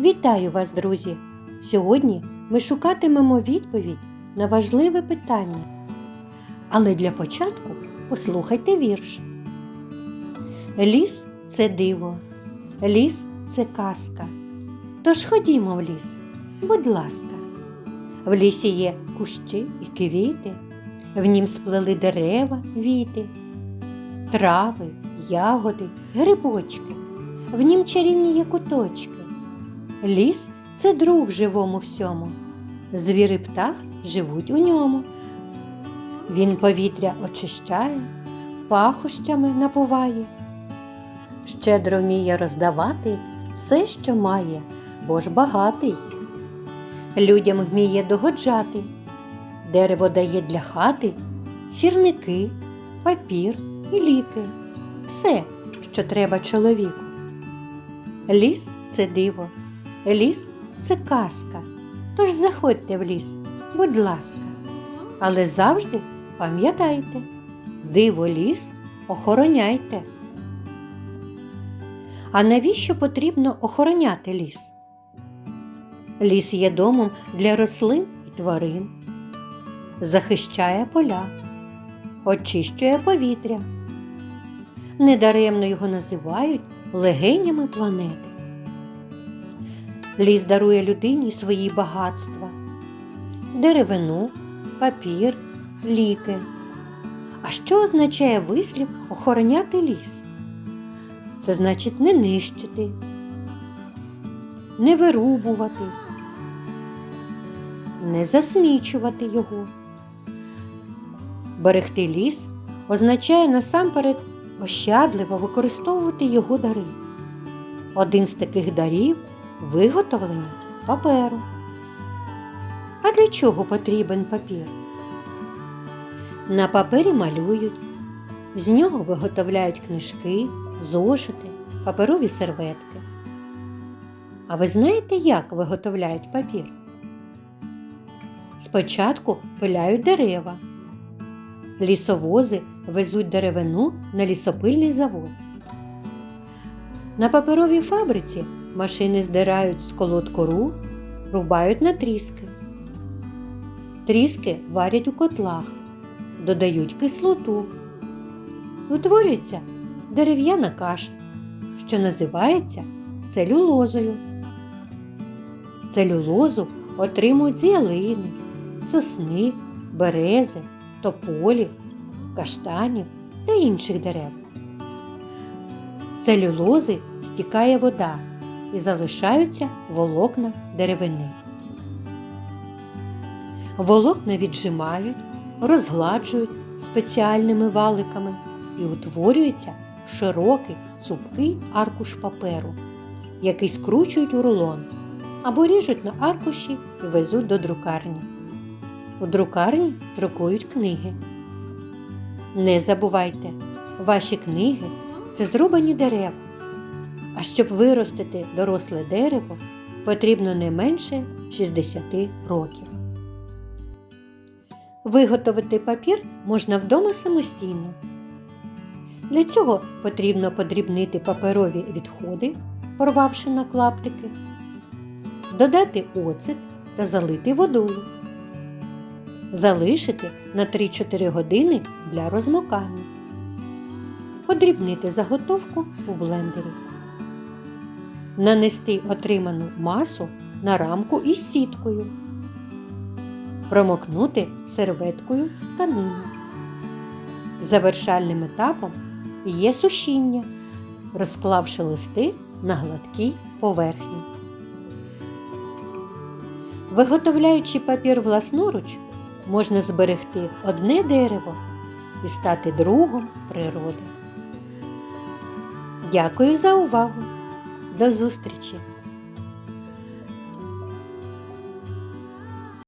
Вітаю вас, друзі! Сьогодні ми шукатимемо відповідь на важливе питання. Але для початку послухайте вірш. Ліс це диво, ліс це казка. Тож ходімо в ліс, будь ласка. В лісі є кущі і квіти, в нім сплели дерева, віти, трави, ягоди, грибочки, в нім чарівні є куточки. Ліс це друг живому всьому. Звір і птах живуть у ньому. Він повітря очищає, пахощами напуває, щедро вміє роздавати все, що має, бо ж багатий. Людям вміє догоджати, дерево дає для хати сірники, папір і ліки, все, що треба чоловіку. Ліс це диво, ліс це казка. Тож заходьте в ліс, будь ласка. Але завжди пам'ятайте, диво ліс охороняйте. А навіщо потрібно охороняти ліс? Ліс є домом для рослин і тварин, захищає поля, очищує повітря. Недаремно його називають легенями планети. Ліс дарує людині свої багатства, деревину, папір, ліки. А що означає вислів охороняти ліс? Це значить не нищити, не вирубувати, не засмічувати його. Берегти ліс означає насамперед ощадливо використовувати його дари. Один з таких дарів виготовлення паперу. А для чого потрібен папір? На папері малюють, з нього виготовляють книжки, зошити, паперові серветки. А ви знаєте, як виготовляють папір? Спочатку пиляють дерева. Лісовози везуть деревину на лісопильний завод. На паперовій фабриці машини здирають з колод кору, рубають на тріски. Тріски варять у котлах, додають кислоту. Утворюється дерев'яна каша, що називається целюлозою. Целюлозу отримують з ялини, сосни, берези, тополі, каштанів та інших дерев. Целюлози стікає вода і залишаються волокна деревини. Волокна віджимають, розгладжують спеціальними валиками і утворюється широкий цупкий аркуш паперу, який скручують у рулон або ріжуть на аркуші і везуть до друкарні. У друкарні друкують книги. Не забувайте, ваші книги це зрубані дерева. А щоб виростити доросле дерево, потрібно не менше 60 років. Виготовити папір можна вдома самостійно. Для цього потрібно подрібнити паперові відходи, порвавши на клаптики, додати оцет та залити водою, залишити на 3-4 години для розмокання, подрібнити заготовку у блендері, нанести отриману масу на рамку із сіткою, промокнути серветкою з тканини. Завершальним етапом є сушіння, розклавши листи на гладкій поверхні. Виготовляючи папір власноруч, можна зберегти одне дерево і стати другом природи. Дякую за увагу! До зустрічі!